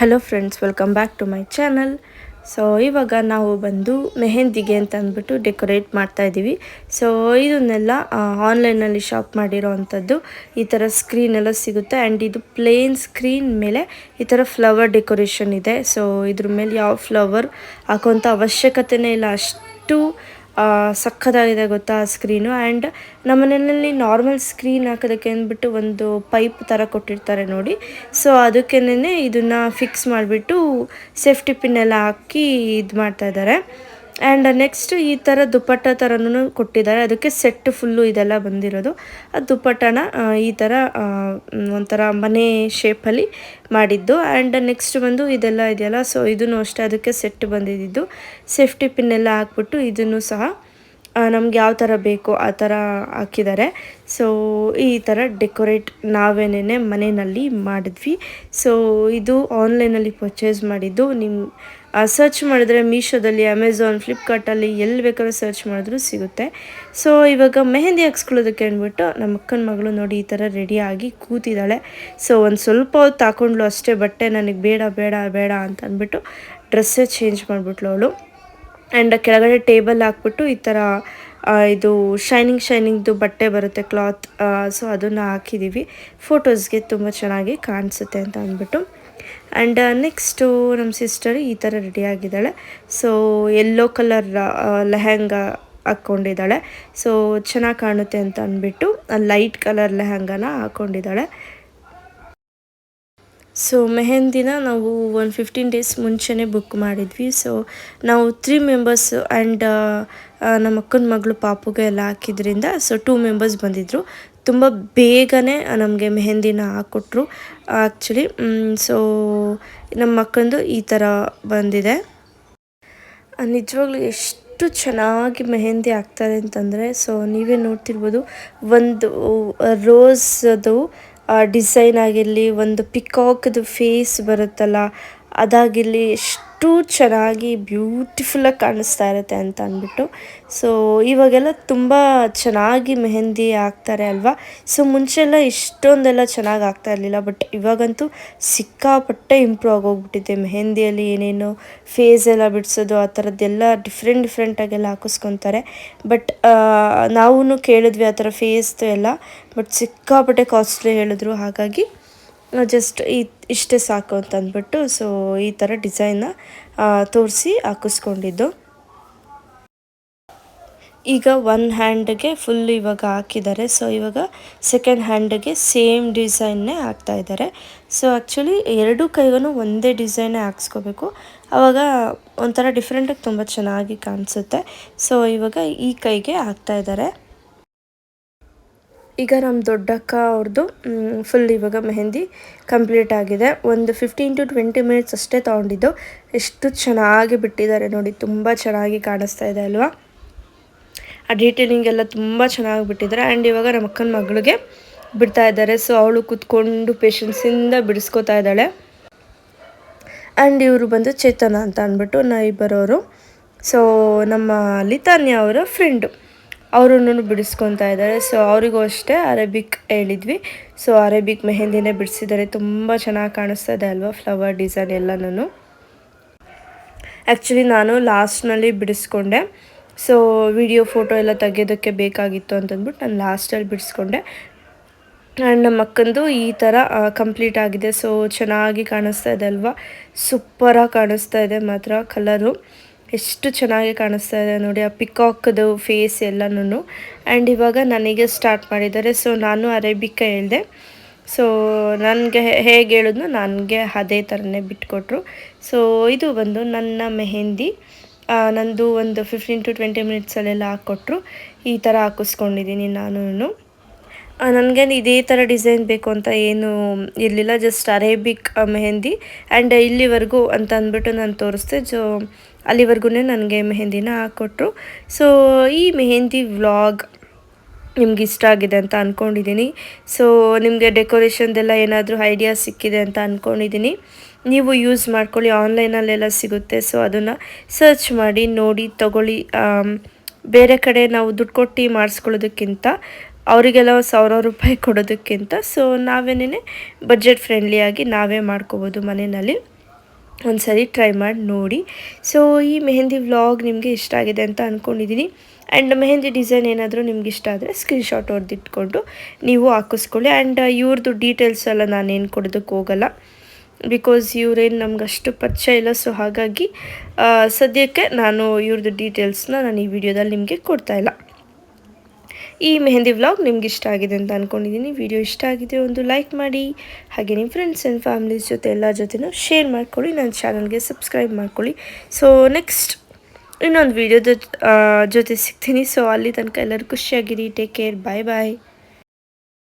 Hello friends welcome back to my channel so ಇವಾಗ ನಾವು ಬಂದು ಮೆಹಂದಿಗೆ ಅಂತ ಅಂದ್ಬಿಟ್ಟು ಡೆಕೋರೇಟ್ ಮಾಡ್ತಾ ಇದ್ದೀವಿ ಸೊ ಇದನ್ನೆಲ್ಲ ಆನ್ಲೈನಲ್ಲಿ ಶಾಪ್ ಮಾಡಿರೋ ಅಂಥದ್ದು ಈ ಥರ ಸ್ಕ್ರೀನ್ ಎಲ್ಲ ಸಿಗುತ್ತೆ. ಆ್ಯಂಡ್ ಇದು ಪ್ಲೇನ್ ಸ್ಕ್ರೀನ್ ಮೇಲೆ ಈ ಥರ ಫ್ಲವರ್ ಡೆಕೋರೇಷನ್ ಇದೆ. ಸೊ ಇದ್ರ ಮೇಲೆ ಯಾವ ಫ್ಲವರ್ ಹಾಕೋಂಥ ಅವಶ್ಯಕತೆನೇ ಇಲ್ಲ. ಅಷ್ಟು ಸಕ್ಕದಾಗಿದೆ ಗೊತ್ತಾ ಆ ಸ್ಕ್ರೀನು ಆ್ಯಂಡ್ ನಮ್ಮನೆಯಲ್ಲಿ ನಾರ್ಮಲ್ ಸ್ಕ್ರೀನ್ ಹಾಕೋದಕ್ಕೆ ಅಂದ್ಬಿಟ್ಟು ಒಂದು ಪೈಪ್ ಥರ ಕೊಟ್ಟಿರ್ತಾರೆ ನೋಡಿ. ಸೊ ಅದಕ್ಕೇನೆ ಇದನ್ನು ಫಿಕ್ಸ್ ಮಾಡಿಬಿಟ್ಟು ಸೇಫ್ಟಿ ಪಿನ್ ಎಲ್ಲ ಹಾಕಿ ಇದು ಮಾಡ್ತಾ ಇದ್ದಾರೆ ಆ್ಯಂಡ್ ನೆಕ್ಸ್ಟ್ ಈ ಥರ ದುಪ್ಪಟ್ಟ ಥರನೂ ಕೊಟ್ಟಿದ್ದಾರೆ. ಅದಕ್ಕೆ ಸೆಟ್ ಫುಲ್ಲು ಇದೆಲ್ಲ ಬಂದಿರೋದು. ಆ ದುಪ್ಪಟ್ಟನ ಈ ಥರ ಒಂಥರ ಮನೆ ಶೇಪಲ್ಲಿ ಮಾಡಿದ್ದು. ಆ್ಯಂಡ್ ನೆಕ್ಸ್ಟ್ ಬಂದು ಇದೆಲ್ಲ ಇದೆಯಲ್ಲ ಸೊ ಇದನ್ನು ಅಷ್ಟೇ ಅದಕ್ಕೆ ಸೆಟ್ ಬಂದಿದ್ದು. ಸೇಫ್ಟಿ ಪಿನ್ ಎಲ್ಲ ಹಾಕ್ಬಿಟ್ಟು ಇದನ್ನು ಸಹ ನಮ್ಗೆ ಯಾವ ಥರ ಬೇಕು ಆ ಥರ ಹಾಕಿದ್ದಾರೆ. ಸೊ ಈ ಥರ ಡೆಕೋರೇಟ್ ನಾವೇನೇ ಮನೆಯಲ್ಲಿ ಮಾಡಿದ್ವಿ. ಸೊ ಇದು ಆನ್ಲೈನಲ್ಲಿ ಪರ್ಚೇಸ್ ಮಾಡಿದ್ದು ನಿಮ್ಮ ಸರ್ಚ್ ಮಾಡಿದ್ರೆ ಮೀಶೋದಲ್ಲಿ ಅಮೆಝಾನ್ ಫ್ಲಿಪ್ಕಾರ್ಟಲ್ಲಿ ಎಲ್ಲಿ ಬೇಕಾದ್ರೂ ಸರ್ಚ್ ಮಾಡಿದ್ರು ಸಿಗುತ್ತೆ. ಸೊ ಇವಾಗ ಮೆಹಂದಿ ಹಾಕ್ಸ್ಕೊಳ್ಳೋದಕ್ಕೆ ಅಂದ್ಬಿಟ್ಟು ನಮ್ಮ ಅಕ್ಕನ ಮಗಳು ನೋಡಿ ಈ ಥರ ರೆಡಿಯಾಗಿ ಕೂತಿದ್ದಾಳೆ. ಸೊ ಒಂದು ಸ್ವಲ್ಪ ಹೊತ್ತು ಹಾಕೊಂಡ್ಲು ಅಷ್ಟೇ, ಬಟ್ಟೆ ನನಗೆ ಬೇಡ ಬೇಡ ಬೇಡ ಅಂತ ಅಂದ್ಬಿಟ್ಟು ಡ್ರೆಸ್ಸೇ ಚೇಂಜ್ ಮಾಡಿಬಿಟ್ಲು ಅವಳು. ಆ್ಯಂಡ್ ಕೆಳಗಡೆ ಟೇಬಲ್ ಹಾಕ್ಬಿಟ್ಟು ಈ ಥರ ಇದು ಶೈನಿಂಗ್ ಶೈನಿಂಗ್ದು ಬಟ್ಟೆ ಬರುತ್ತೆ ಕ್ಲಾತ್ ಸೊ ಅದನ್ನು ಹಾಕಿದ್ದೀವಿ ಫೋಟೋಸ್ಗೆ ತುಂಬ ಚೆನ್ನಾಗಿ ಕಾಣಿಸುತ್ತೆ ಅಂತ ಅಂದ್ಬಿಟ್ಟು. ಆ್ಯಂಡ್ ನೆಕ್ಸ್ಟು ನಮ್ಮ ಸಿಸ್ಟರ್ ಈ ಥರ ರೆಡಿಯಾಗಿದ್ದಾಳೆ ಸೊ ಯೆಲ್ಲೋ ಕಲರ್ ಲೆಹೆಂಗಾ ಹಾಕ್ಕೊಂಡಿದ್ದಾಳೆ ಸೊ ಚೆನ್ನಾಗಿ ಕಾಣುತ್ತೆ ಅಂತ ಅಂದ್ಬಿಟ್ಟು ಲೈಟ್ ಕಲರ್ ಲೆಹಂಗಾನ ಹಾಕ್ಕೊಂಡಿದ್ದಾಳೆ ಸೊ ಮೆಹಂದಿನ ನಾವು ಒಂದು ಫಿಫ್ಟೀನ್ ಡೇಸ್ ಮುಂಚೆನೇ ಬುಕ್ ಮಾಡಿದ್ವಿ. ಸೊ ನಾವು ತ್ರೀ ಮೆಂಬರ್ಸ್ ಆ್ಯಂಡ್ ನಮ್ಮ ಅಕ್ಕನ ಮಗಳು ಪಾಪುಗೆ ಎಲ್ಲ ಹಾಕಿದ್ರಿಂದ ಸೊ ಟೂ ಮೆಂಬರ್ಸ್ ಬಂದಿದ್ದರು ತುಂಬ ಬೇಗನೆ ನಮಗೆ ಮೆಹಂದಿನ ಹಾಕ್ಕೊಟ್ರು ಆ್ಯಕ್ಚುಲಿ ಸೊ ನಮ್ಮ ಮಕ್ಕಂದು ಈ ಥರ ಬಂದಿದೆ. ನಿಜವಾಗ್ಲೂ ಎಷ್ಟು ಚೆನ್ನಾಗಿ ಮೆಹೆಂದಿ ಹಾಕ್ತಾರೆ ಅಂತಂದರೆ ಸೊ ನೀವೇ ನೋಡ್ತಿರ್ಬೋದು, ಒಂದು ರೋಸದು ಡಿಸೈನ್ ಆಗಿರಲಿ, ಒಂದು ಪಿಕಾಕ್ದು ಫೇಸ್ ಬರುತ್ತಲ್ಲ ಅದಾಗಿರಲಿ ಎಷ್ಟು ಚೆನ್ನಾಗಿ ಬ್ಯೂಟಿಫುಲ್ಲಾಗಿ ಕಾಣಿಸ್ತಾ ಇರುತ್ತೆ ಅಂತ ಅಂದ್ಬಿಟ್ಟು. ಸೊ ಇವಾಗೆಲ್ಲ ತುಂಬ ಚೆನ್ನಾಗಿ ಮೆಹಂದಿ ಹಾಕ್ತಾರೆ ಅಲ್ವಾ? ಸೊ ಮುಂಚೆಲ್ಲ ಇಷ್ಟೊಂದೆಲ್ಲ ಚೆನ್ನಾಗಿ ಆಗ್ತಾ ಇರಲಿಲ್ಲ ಬಟ್ ಇವಾಗಂತೂ ಸಿಕ್ಕಾಪಟ್ಟೆ ಇಂಪ್ರೂವ್ ಆಗೋಗ್ಬಿಟ್ಟಿದೆ. ಮೆಹಂದಿಯಲ್ಲಿ ಏನೇನು ಫೇಸ್ ಎಲ್ಲ ಬಿಡಿಸೋದು, ಆ ಥರದ್ದೆಲ್ಲ ಡಿಫ್ರೆಂಟ್ ಡಿಫ್ರೆಂಟಾಗೆಲ್ಲ ಹಾಕಿಸ್ಕೊತಾರೆ. ಬಟ್ ನಾವು ಕೇಳಿದ್ವಿ ಆ ಥರ ಫೇಸ್ದು ಎಲ್ಲ ಬಟ್ ಸಿಕ್ಕಾಪಟ್ಟೆ ಕಾಸ್ಟ್ಲಿ ಹೇಳಿದ್ರು. ಹಾಗಾಗಿ ಜಸ್ಟ್ ಈ, ಇಷ್ಟೇ ಸಾಕು ಅಂತ ಅಂದ್ಬಿಟ್ಟು ಸೊ ಈ ಥರ ಡಿಸೈನ್ನ ತೋರಿಸಿ ಹಾಕಿಸ್ಕೊಂಡಿದ್ದು. ಈಗ ಒನ್ ಹ್ಯಾಂಡ್ಗೆ ಫುಲ್ ಇವಾಗ ಹಾಕಿದ್ದಾರೆ. ಸೊ ಇವಾಗ ಸೆಕೆಂಡ್ ಹ್ಯಾಂಡ್ಗೆ ಸೇಮ್ ಡಿಸೈನ್ನೇ ಹಾಕ್ತಾ ಇದ್ದಾರೆ. ಸೊ ಆ್ಯಕ್ಚುಲಿ ಎರಡು ಕೈಗೂ ಒಂದೇ ಡಿಸೈನೇ ಹಾಕ್ಸ್ಕೋಬೇಕು. ಆವಾಗ ಒಂಥರ ಡಿಫ್ರೆಂಟಾಗಿ ತುಂಬ ಚೆನ್ನಾಗಿ ಕಾಣಿಸುತ್ತೆ. ಸೊ ಇವಾಗ ಈ ಕೈಗೆ ಹಾಕ್ತಾ ಇದ್ದಾರೆ. ಈಗ ನಮ್ಮ ದೊಡ್ಡಕ್ಕ ಅವ್ರದ್ದು ಫುಲ್ ಇವಾಗ ಮೆಹಂದಿ ಕಂಪ್ಲೀಟ್ ಆಗಿದೆ. ಒಂದು ಫಿಫ್ಟೀನ್ ಟು ಟ್ವೆಂಟಿ ಮಿನಿಟ್ಸ್ ಅಷ್ಟೇ ತೊಗೊಂಡಿದ್ದು. ಎಷ್ಟು ಚೆನ್ನಾಗಿ ಬಿಟ್ಟಿದ್ದಾರೆ ನೋಡಿ, ತುಂಬ ಚೆನ್ನಾಗಿ ಕಾಣಿಸ್ತಾ ಇದೆ ಅಲ್ವಾ? ಆ ಡೀಟೇಲಿಂಗ್ ಎಲ್ಲ ತುಂಬ ಚೆನ್ನಾಗಿ ಬಿಟ್ಟಿದ್ದಾರೆ. ಆ್ಯಂಡ್ ಇವಾಗ ನಮ್ಮ ಅಕ್ಕನ ಮಗಳಿಗೆ ಬಿಡ್ತಾ ಇದ್ದಾರೆ. ಸೊ ಅವಳು ಕೂತ್ಕೊಂಡು ಪೇಷನ್ಸಿಂದ ಬಿಡಿಸ್ಕೋತಾ ಇದ್ದಾಳೆ. ಆ್ಯಂಡ್ ಇವರು ಬಂದು ಚೇತನ ಅಂತ ಅಂದ್ಬಿಟ್ಟು ನೈಬರವರು ಸೊ ನಮ್ಮ ಲಿತಾನ್ಯ ಅವರ ಫ್ರೆಂಡು ಅವರನ್ನು ಬಿಡಿಸ್ಕೊತಾ ಇದ್ದಾರೆ. ಸೊ ಅವರಿಗೂ ಅಷ್ಟೇ ಅರೇಬಿಕ್ ಹೇಳಿದ್ವಿ. ಸೊ ಅರೇಬಿಕ್ ಮೆಹಂದಿನೇ ಬಿಡಿಸಿದ್ದಾರೆ. ತುಂಬ ಚೆನ್ನಾಗಿ ಕಾಣಿಸ್ತಾ ಇದೆ ಅಲ್ವಾ ಫ್ಲವರ್ ಡಿಸೈನ್ ಎಲ್ಲನೂ ಆ್ಯಕ್ಚುಲಿ ನಾನು ಲಾಸ್ಟ್ನಲ್ಲಿ ಬಿಡಿಸ್ಕೊಂಡೆ. ಸೊ ವಿಡಿಯೋ ಫೋಟೋ ಎಲ್ಲ ತೆಗೆಯೋದಕ್ಕೆ ಬೇಕಾಗಿತ್ತು ಅಂತಂದ್ಬಿಟ್ಟು ನಾನು ಲಾಸ್ಟಲ್ಲಿ ಬಿಡಿಸ್ಕೊಂಡೆ. ಆ್ಯಂಡ್ ನಮ್ಮ ಅಕ್ಕಂದು ಈ ಥರ ಕಂಪ್ಲೀಟ್ ಆಗಿದೆ. ಸೊ ಚೆನ್ನಾಗಿ ಕಾಣಿಸ್ತಾ ಇದೆ ಅಲ್ವಾ? ಸೂಪರಾಗಿ ಕಾಣಿಸ್ತಾ ಇದೆ ಮಾತ್ರ ಕಲರು ಎಷ್ಟು ಚೆನ್ನಾಗಿ ಕಾಣಿಸ್ತಾ ಇದೆ ನೋಡಿ, ಆ ಪಿಕಾಕ್ದು ಫೇಸ್ ಎಲ್ಲನೂ ಆ್ಯಂಡ್ ಇವಾಗ ನನಗೆ ಸ್ಟಾರ್ಟ್ ಮಾಡಿದ್ದಾರೆ. ಸೊ ನಾನು ಅರೇಬಿಕ ಹೇಳಿದೆ. ಸೊ ನನಗೆ ಹೇಗೆ ಹೇಳಿದ್ನು ನನಗೆ ಅದೇ ಥರನೇ ಬಿಟ್ಕೊಟ್ರು. ಸೊ ಇದು ಬಂದು ನನ್ನ ಮೆಹೆಂದಿ. ನಂದು ಒಂದು ಫಿಫ್ಟೀನ್ ಟು ಟ್ವೆಂಟಿ ಮಿನಿಟ್ಸಲ್ಲೆಲ್ಲ ಹಾಕ್ಕೊಟ್ರು. ಈ ಥರ ಹಾಕಿಸ್ಕೊಂಡಿದ್ದೀನಿ ನಾನು ನನಗೆ ಇದೇ ಥರ ಡಿಸೈನ್ ಬೇಕು ಅಂತ ಏನು ಇರಲಿಲ್ಲ. Just Arabic mehndi. ಆ್ಯಂಡ್ ಇಲ್ಲಿವರೆಗೂ ಅಂತ ಅಂದ್ಬಿಟ್ಟು ನಾನು ತೋರಿಸ್ದೆ. ಜೋ ಅಲ್ಲಿವರೆಗೂ ನನಗೆ ಮೆಹಂದಿನ ಹಾಕ್ಕೊಟ್ರು. ಸೊ ಈ ಮೆಹಂದಿ ವ್ಲಾಗ್ ನಿಮ್ಗೆ ಇಷ್ಟ ಆಗಿದೆ ಅಂತ ಅಂದ್ಕೊಂಡಿದ್ದೀನಿ ಸೊ ನಿಮಗೆ ಡೆಕೋರೇಷನ್ದೆಲ್ಲ ಏನಾದರೂ ಐಡಿಯಾ ಸಿಕ್ಕಿದೆ ಅಂತ ಅಂದ್ಕೊಂಡಿದ್ದೀನಿ ನೀವು ಯೂಸ್ ಮಾಡ್ಕೊಳ್ಳಿ. ಆನ್ಲೈನಲ್ಲೆಲ್ಲ ಸಿಗುತ್ತೆ. ಸೊ ಅದನ್ನು ಸರ್ಚ್ ಮಾಡಿ, ನೋಡಿ, ತಗೊಳ್ಳಿ. ಬೇರೆ ಕಡೆ ನಾವು ದುಡ್ಡು ಕೊಟ್ಟು ಮಾಡಿಸ್ಕೊಳ್ಳೋದಕ್ಕಿಂತ, ಅವರಿಗೆಲ್ಲ ಸಾವಿರ ರೂಪಾಯಿ ಕೊಡೋದಕ್ಕಿಂತ ಸೊ ನಾವೇನೇ ಬಜೆಟ್ ಫ್ರೆಂಡ್ಲಿಯಾಗಿ ನಾವೇ ಮಾಡ್ಕೋಬೋದು ಮನೆಯಲ್ಲಿ. ಒಂದು ಸರಿ ಟ್ರೈ ಮಾಡಿ, ನೋಡಿ. ಸೊ ಈ ಮೆಹಂದಿ ವ್ಲಾಗ್ ನಿಮಗೆ ಇಷ್ಟ ಆಗಿದೆ ಅಂತ ಅಂದ್ಕೊಂಡಿದ್ದೀನಿ ಆ್ಯಂಡ್ ಮೆಹಂದಿ ಡಿಸೈನ್ ಏನಾದರೂ ನಿಮ್ಗೆ ಇಷ್ಟ ಆದರೆ ಸ್ಕ್ರೀನ್ಶಾಟ್ ಹೊಡೆದಿಟ್ಕೊಂಡು ನೀವು ಹಾಕಿಸ್ಕೊಳ್ಳಿ. ಆ್ಯಂಡ್ ಇವ್ರದ್ದು ಡೀಟೇಲ್ಸ್ ಎಲ್ಲ ನಾನೇನು ಕೊಡೋದಕ್ಕೆ ಹೋಗಲ್ಲ. ಬಿಕಾಸ್ ಇವ್ರೇನು ನಮ್ಗೆ ಅಷ್ಟು ಪರಿಚಯ ಇಲ್ಲ. ಸೊ ಹಾಗಾಗಿ ಸದ್ಯಕ್ಕೆ ನಾನು ಇವ್ರದ್ದು ಡೀಟೇಲ್ಸ್ನ ನಾನು ಈ ವಿಡಿಯೋದಲ್ಲಿ ನಿಮಗೆ ಕೊಡ್ತಾಯಿಲ್ಲ ಈ ಮೆಹಂದಿ ವ್ಲಾಗ್ ನಿಮ್ಗೆ ಇಷ್ಟ ಆಗಿದೆ ಅಂತ ಅಂದ್ಕೊಂಡಿದ್ದೀನಿ ವಿಡಿಯೋ ಇಷ್ಟ ಆಗಿದೆ ಒಂದು ಲೈಕ್ ಮಾಡಿ, ಹಾಗೆ ನಿಮ್ಮ ಫ್ರೆಂಡ್ಸ್ ಆ್ಯಂಡ್ ಫ್ಯಾಮಿಲೀಸ್ ಜೊತೆ ಎಲ್ಲ ಜೊತೆನೂ ಶೇರ್ ಮಾಡ್ಕೊಳ್ಳಿ ನನ್ನ ಚಾನಲ್ಗೆ ಸಬ್ಸ್ಕ್ರೈಬ್ ಮಾಡ್ಕೊಳ್ಳಿ. ಸೊ ನೆಕ್ಸ್ಟ್ ಇನ್ನೊಂದು ವಿಡಿಯೋದ ಜೊತೆ ಸಿಗ್ತೀನಿ. ಸೊ ಅಲ್ಲಿ ತನಕ ಎಲ್ಲರೂ ಖುಷಿಯಾಗಿರಿ. ಟೇಕ್ ಕೇರ್ ಬಾಯ್ ಬಾಯ್